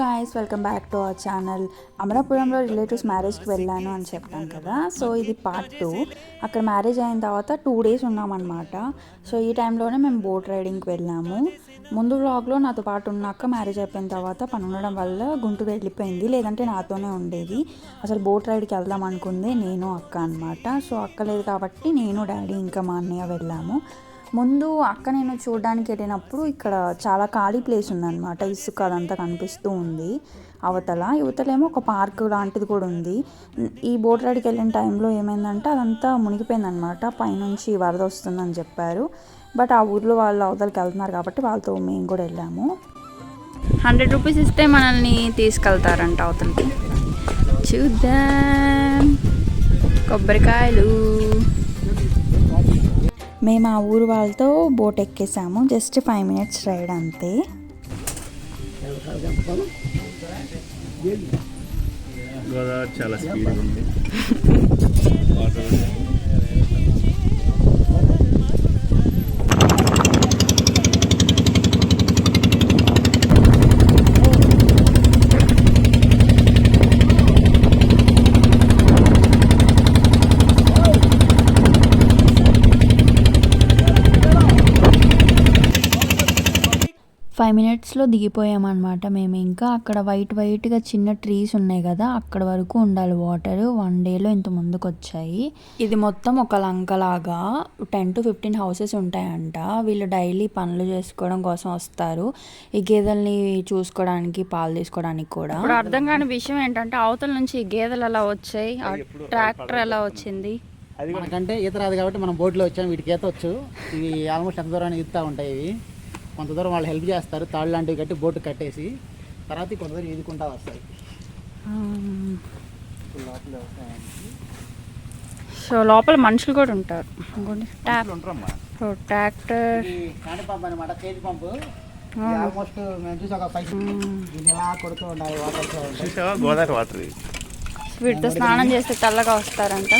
Guys welcome back to our channel అమరాపురంలో relatives మ్యారేజ్కి వెళ్ళాను అని చెప్పాను కదా. సో ఇది పార్ట్ టూ అక్కడ మ్యారేజ్ అయిన తర్వాత టూ డేస్ ఉన్నామన్నమాట. సో ఈ టైంలోనే మేము బోట్ రైడింగ్కి వెళ్ళాము. ముందు వ్లాగ్లో నాతో పాటు ఉన్నాక మ్యారేజ్ అయిపోయిన తర్వాత పని ఉండడం వల్ల గుంటూరు వెళ్ళిపోయింది. లేదంటే నాతోనే ఉండేది. అసలు బోట్ రైడ్కి వెళ్దాం అనుకుంది నేను అక్క అనమాట సో అక్క లేదు కాబట్టి నేను డాడీ ఇంకా మా అన్నయ్య వెళ్ళాము. ముందు అక్క నేను చూడడానికి వెళ్ళినప్పుడు ఇక్కడ చాలా ఖాళీ ప్లేస్ ఉందన్నమాట. ఇసుక అదంతా కనిపిస్తూ ఉంది. అవతల యువతలేమో ఒక పార్క్ లాంటిది కూడా ఉంది. ఈ బోట్ రైడ్కి వెళ్ళిన టైంలో ఏమైందంటే అదంతా మునిగిపోయిందనమాట పైనుంచి వరద వస్తుందని చెప్పారు. బట్ ఆ ఊర్లో వాళ్ళు అవతలకి వెళ్తున్నారు కాబట్టి వాళ్ళతో మేము కూడా వెళ్ళాము. హండ్రెడ్ రూపీస్ ఇస్తే మనల్ని తీసుకెళ్తారంట అవతలకి. చూద్దాం. కొబ్బరికాయలు. మేము ఆ ఊరు వాళ్ళతో బోట్ ఎక్కేసాము. జస్ట్ ఫైవ్ మినిట్స్ రైడ్ అంతే. చాలా స్పీడ్ ఉంది. ఫైవ్ మినిట్స్లో దిగిపోయామన్నమాట మేము. ఇంకా అక్కడ వైట్ వైట్గా చిన్న ట్రీస్ ఉన్నాయి కదా అక్కడ వరకు ఉండాలి వాటర్ వన్ డేలో ఇంత ముందుకు వచ్చాయి ఇది మొత్తం ఒక లంకలాగా టెన్ టు ఫిఫ్టీన్ హౌసెస్ ఉంటాయంట. వీళ్ళు డైలీ పనులు చేసుకోవడం కోసం వస్తారు. ఈ గేదెల్ని చూసుకోవడానికి పాలు తీసుకోవడానికి కూడా. ఇప్పుడు అర్థం కాని విషయం ఏంటంటే అవతల నుంచి ఈ గేదెలు ఎలా వచ్చాయి? ట్రాక్టర్ ఎలా వచ్చింది? మనకంటే ఈత రాదు కాబట్టి మనం బోట్లో వచ్చాం వీటికి ఈత వచ్చు. ఇవి ఆల్మోస్ట్ ఎంత దూరాన్ని ఈదుతూ ఉంటాయి ఇవి? కొంత దూరం వాళ్ళు హెల్ప్ చేస్తారు. తాళ్ళు లాంటివి కట్టి బోటు కట్టేసి తర్వాత కొంత దూరం ఈదుకుంటా వస్తాయి సో లోపల మనుషులు కూడా ఉంటారు. ఉంటారమ్మా. ట్రాక్టర్. ఇది హ్యాండ్ పంప్ అనమాట కేజీ పంపు. ఆల్మోస్ట్ మేము చూసి ఒక పైకి. దీన్ని కొడుతూ ఉండాలి వాటర్ గోదావరి వాటర్ ఇది. వీటితో స్నానం చేస్తే తెల్లగా వస్తారంట.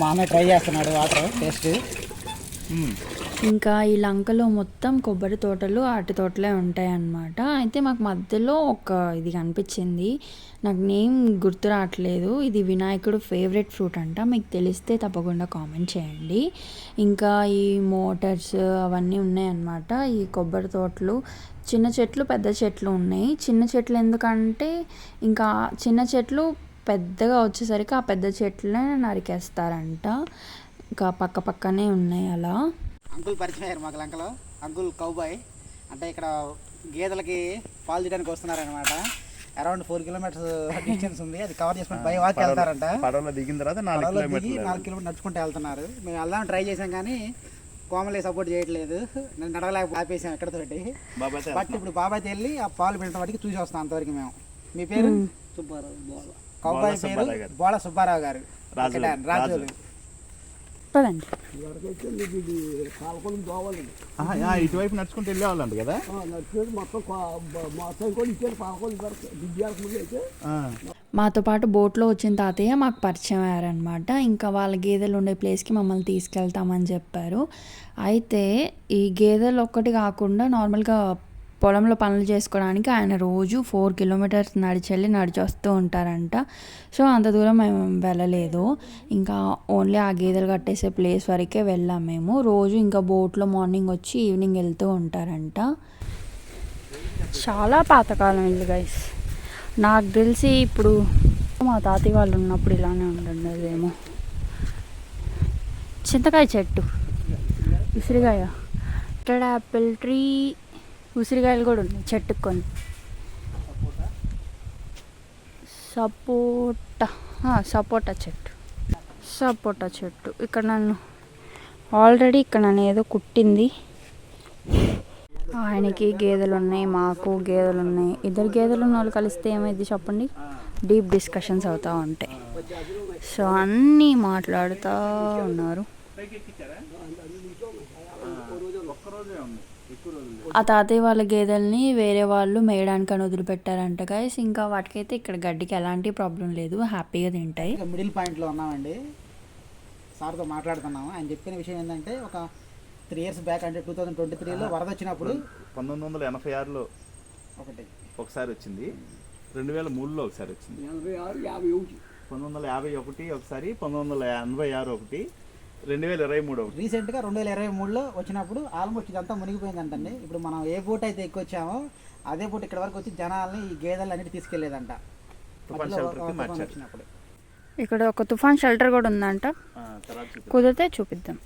మా అన్నయ్య ట్రై చేస్తున్నాడు వాటర్ టేస్ట్. ఇంకా ఈ లంకలో మొత్తం కొబ్బరి తోటలు అరటి తోటలే ఉంటాయి అన్నమాట అయితే మాకు మధ్యలో ఒక ఇది కనిపించింది. నాకు నేమ్ గుర్తు రావట్లేదు. ఇది వినాయకుడు ఫేవరెట్ ఫ్రూట్ అంట. మీకు తెలిస్తే తప్పకుండా కామెంట్ చేయండి. ఇంకా ఈ మోటార్స్ అవన్నీ ఉన్నాయన్నమాట. ఈ కొబ్బరి తోటలు చిన్న చెట్లు పెద్ద చెట్లు ఉన్నాయి. చిన్న చెట్లు ఎందుకంటే ఇంకా చిన్న చెట్లు పెద్దగా వచ్చేసరికి ఆ పెద్ద చెట్లనే నరికేస్తారంట. ఇంకా పక్క పక్కనే ఉన్నాయి అలా. అంకుల్ పరిచయం అయ్యారు మాకు లంకలో. Uncle cowboy. అంటే ఇక్కడ గేదెలకి పాలు తీయడానికి వస్తున్నారనమాట అరౌండ్ ఫోర్ కిలోమీటర్స్ డిస్టెన్స్ ఉంది. అది కవర్ చేసుకుని బై వాక్ వెళ్తారంట. పడవలో దిగిన తర్వాత నాలుగు కిలోమీటర్లు నాలుగు కిలోమీటర్ నడుచుకుంటూ వెళ్తున్నారు. మేము వెళ్దాం ట్రై చేసాం కానీ కోమలే సపోర్ట్ చేయట్లేదు. నేను నడవలేక ఆపేసాం ఎక్కడతోటి. బట్ ఇప్పుడు బాబాయ్ వెళ్ళి ఆ పాలు పిండటం వాటికి చూసి వస్తాం అంతవరకు మేము. మీ పేరు? కౌబాయ్ బోళ పేరు సుబ్బారావు గారు. బోళ పదండి. ఇటువైపు నడుచుకుంటూ వెళ్ళేవాళ్ళంట కదా? ఆ. మాతో పాటు బోట్లో వచ్చిన తాతయ్య మాకు పరిచయం అయ్యారనమాట ఇంకా వాళ్ళ గేదెలు ఉండే ప్లేస్కి మమ్మల్ని తీసుకెళ్తామని చెప్పారు. అయితే ఈ గేదెలు ఒక్కటి కాకుండా నార్మల్గా పొలంలో పనులు చేసుకోవడానికి ఆయన రోజు ఫోర్ కిలోమీటర్స్ నడిచెళ్ళి నడిచి వస్తూ ఉంటారంట. సో అంత దూరం మేము వెళ్ళలేదు. ఇంకా ఓన్లీ ఆ గేదెలు కట్టేసే ప్లేస్ వరకే వెళ్ళాం మేము. రోజు ఇంకా బోట్లో మార్నింగ్ వచ్చి ఈవినింగ్ వెళ్తూ ఉంటారంట. చాలా పాతకాలం ఇల్లు గైస్ నాకు తెలిసి ఇప్పుడు మా తాతయ్య వాళ్ళు ఉన్నప్పుడు ఇలానే ఉండేదేమో. చింతకాయ చెట్టు ఉసిరికాయ. ఇక్కడ యాపిల్ ట్రీ ఉసిరికాయలు కూడా ఉన్నాయి చెట్టుకు కొన్ని సపోటా. సపోటా చెట్టు. సపోటా చెట్టు. ఇక్కడ నన్ను ఆల్రెడీ ఇక్కడ నన్ను ఏదో కుట్టింది. ఆయనకి గేదెలు ఉన్నాయి మాకు గేదెలు ఉన్నాయి ఇద్దరు గేదెలు ఉన్న వాళ్ళు కలిస్తే ఏమైంది చెప్పండి? డీప్ డిస్కషన్స్ అవుతూ ఉంటాయి. సో అన్నీ మాట్లాడుతూ ఉన్నారు. ఆ తాతయ్య వాళ్ళ గేదెల్ని వేరే వాళ్ళు మేయడానికి అని వదిలిపెట్టారంట గైస్ ఇంకా వాటికైతే ఇక్కడ గడ్డికి ఎలాంటి ప్రాబ్లం లేదు. హ్యాపీగా తింటాయి. మిడిల్ పాయింట్లో ఉన్నామండి. సార్తో మాట్లాడుతున్నాము. ఆయన చెప్పిన విషయం ఏంటంటే ఒక త్రీ ఇయర్స్ బ్యాక్ అంటే టూ థౌజండ్ ట్వంటీ త్రీలో వరద వచ్చినప్పుడు పంతొమ్మిది వందల ఎనభై ఆరులో ఒకటి. ఒకసారి వచ్చింది. రెండు వేల మూడులో ఒకసారి వచ్చింది. పంతొమ్మిది వందల యాభై ఒకటి ఒకసారి పంతొమ్మిది వందల ఎనభై ఆరు ఒకటి. రెండు వేల ఇరవై మూడు రీసెంట్గా రెండు వేల ఇరవై మూడులో వచ్చినప్పుడు ఆల్మోస్ట్ ఇదంతా మునిగిపోయిందంటండి. ఇప్పుడు మనం ఏ బోట్ అయితే ఎక్కొచ్చామో అదే బోట్ ఇక్కడ వరకు వచ్చి జనాల్ని ఈ గేదెలు అన్నిటి తీసుకెళ్ళేదంట. వచ్చినప్పుడు. ఇక్కడ ఒక తుఫాన్ షెల్టర్ కూడా ఉందంట. కుదిరితే చూపిద్దాం.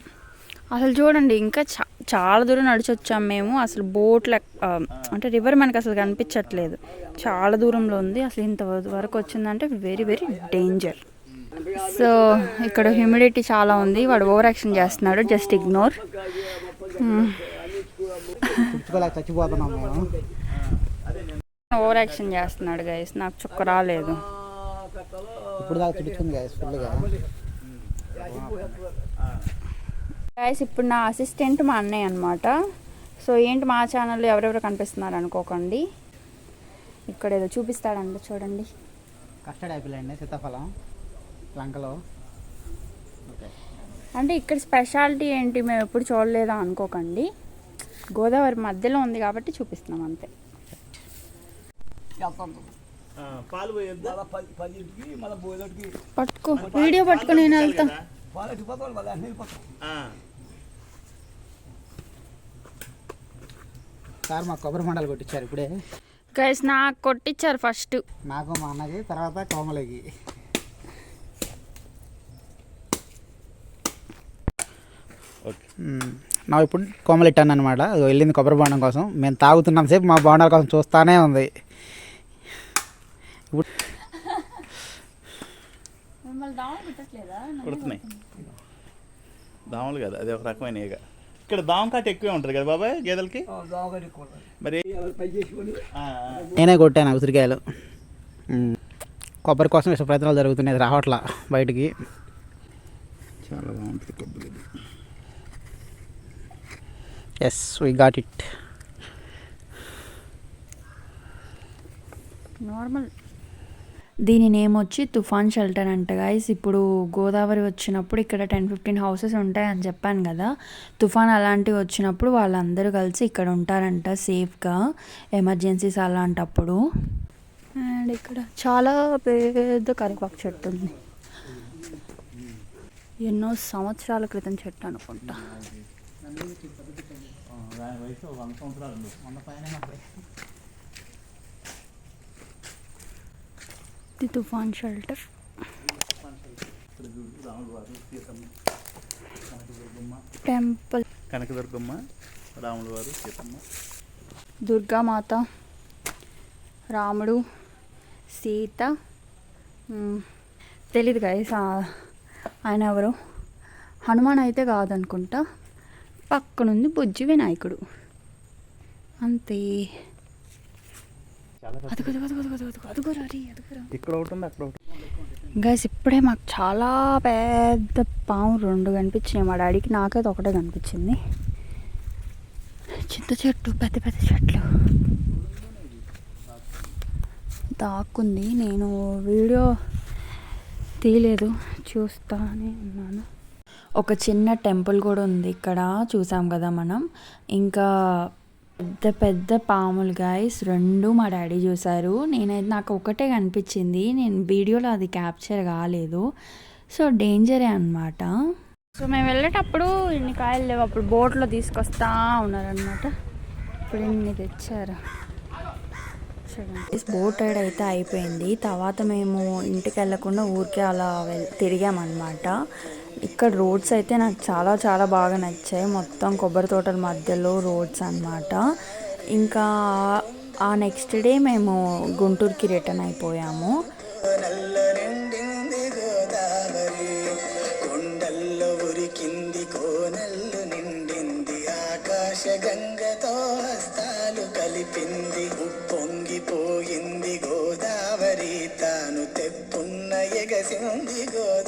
అసలు చూడండి ఇంకా చా చాలా దూరం నడిచి వచ్చాం మేము. అసలు బోట్ లెక్క ఆ, అంటే రివర్ మనకి అసలు కనిపించట్లేదు. చాలా దూరంలో ఉంది. అసలు ఇంత వరకు వచ్చిందంటే వెరీ వెరీ డేంజర్ సో ఇక్కడ హ్యూమిడిటీ చాలా ఉంది. వాడు ఓవర్ యాక్షన్ చేస్తున్నాడు. జస్ట్ ఇగ్నోర్ ఓవర్ యాక్షన్ చేస్తున్నాడు గైస్ నాకు చుక్క రాలేదు. ఇప్పుడు గైస్ ఇప్పుడు నా అసిస్టెంట్ మా అన్నయ్య అనమాట సో ఏంటి మా ఛానల్లో ఎవరెవరు కనిపిస్తున్నారు అనుకోకండి. ఇక్కడ ఏదో చూపిస్తాడంట చూడండి. కస్టర్డ్ యాపిల్ అండి సీతాఫలం. లంకలో? ఓకే. అంటే ఇక్కడ స్పెషాలిటీ ఏంటి? మేము ఎప్పుడు చూడలేదా అనుకోకండి. గోదావరి మధ్యలో ఉంది కాబట్టి చూపిస్తున్నాం అంతే. ఆ, పాలు పోయొద్దా? పట్టుకో. వీడియో పట్టుకో నేను వెళ్తా ఆ, సార్ మా కొబ్బరి మండలు కొట్టించారు ఇప్పుడే. గైస్ నాకు కొట్టించారు ఫస్ట్ నాకు మా అన్నకి తర్వాత కోమలకి. నా ఇప్పుడు కోమలు ఇట్టాను అనమాట వెళ్ళింది కొబ్బరి బాండం కోసం. మేము తాగుతున్నాం సేపు మా బాండాల కోసం చూస్తానే ఉంది. ఇప్పుడు కుడుతున్నాయి. దోమలు కదా అది ఒక రకమైన ఈగ. ఇక్కడ దోమ కాట ఎక్కువే ఉంటుంది కదా బాబాయ్ గేదెలకి? మరి. నేనే కొట్టాను ఉసిరికాయలు. కొబ్బరి కోసం విశ్వ ప్రయత్నాలు జరుగుతున్నాయి రావట్లా బయటికి. చాలా బాగుంటుంది కొబ్బరి. Yes we got it normal దీని నేమ్ వచ్చి తుఫాన్ షెల్టర్ అంట గైస్ ఇప్పుడు గోదావరి వచ్చినప్పుడు ఇక్కడ టెన్ ఫిఫ్టీన్ హౌసెస్ ఉంటాయని చెప్పాను కదా. తుఫాన్ అలాంటివి వచ్చినప్పుడు వాళ్ళందరూ కలిసి ఇక్కడ ఉంటారంట సేఫ్గా ఎమర్జెన్సీస్ అలాంటప్పుడు. అండ్ ఇక్కడ చాలా పెద్ద కరివేపాకు చెట్టు ఉంది. ఎన్నో సంవత్సరాల క్రితం చెట్టు అనుకుంటా. దాని వయసు ఒక వంద సంవత్సరాలు ఉంది. ఇది తుఫాన్ షెల్టర్. టెంపుల్. కనకదుర్గమ్మ రాముల వారు సీతమ్మ. దుర్గామాత రాముడు సీత తెలీదు గైస్ ఆయన ఎవరు. హనుమాన్ అయితే కాదనుకుంటా. పక్కనుంది బుజ్జి వినాయకుడు. అంతే. గైస్ ఇప్పుడే మాకు చాలా పెద్ద పాము రెండు కనిపించినాయి. మా డాడీకి నాకైతే ఒకటే కనిపించింది. చింత చెట్టు పెద్ద పెద్ద చెట్లు. దాక్కుంది. నేను వీడియో తీయలేదు చూస్తానే ఉన్నాను. ఒక చిన్న టెంపుల్ కూడా ఉంది ఇక్కడ చూసాం కదా మనం. ఇంకా పెద్ద పెద్ద పాములు గాయస్ రెండు మా డాడీ చూసారు. నేనైతే నాకు ఒకటే కనిపించింది. నేను వీడియోలో అది క్యాప్చర్ కాలేదు. సో డేంజరే అనమాట సో మేము వెళ్ళేటప్పుడు ఇన్ని కాయలు లేవు. అప్పుడు బోట్లో తీసుకొస్తా ఉన్నారనమాట ఇప్పుడు ఇన్ని తెచ్చారు. చూడండి బోట్ రైడ్ అయితే అయిపోయింది. తర్వాత మేము ఇంటికి వెళ్ళకుండా ఊరికే అలా తిరిగామన్నమాట. ఇక్కడ రోడ్స్ అయితే నాకు చాలా చాలా బాగా నచ్చాయి. మొత్తం కొబ్బరి తోటల మధ్యలో రోడ్స్ అనమాట ఇంకా ఆ నెక్స్ట్ డే మేము గుంటూరుకి రిటర్న్ అయిపోయాము. గంగతో హస్తాలు కలిపింది. ఉప్పొంగ గోదావరి తాను తెప్పున్న ఎగసింది గోదావరి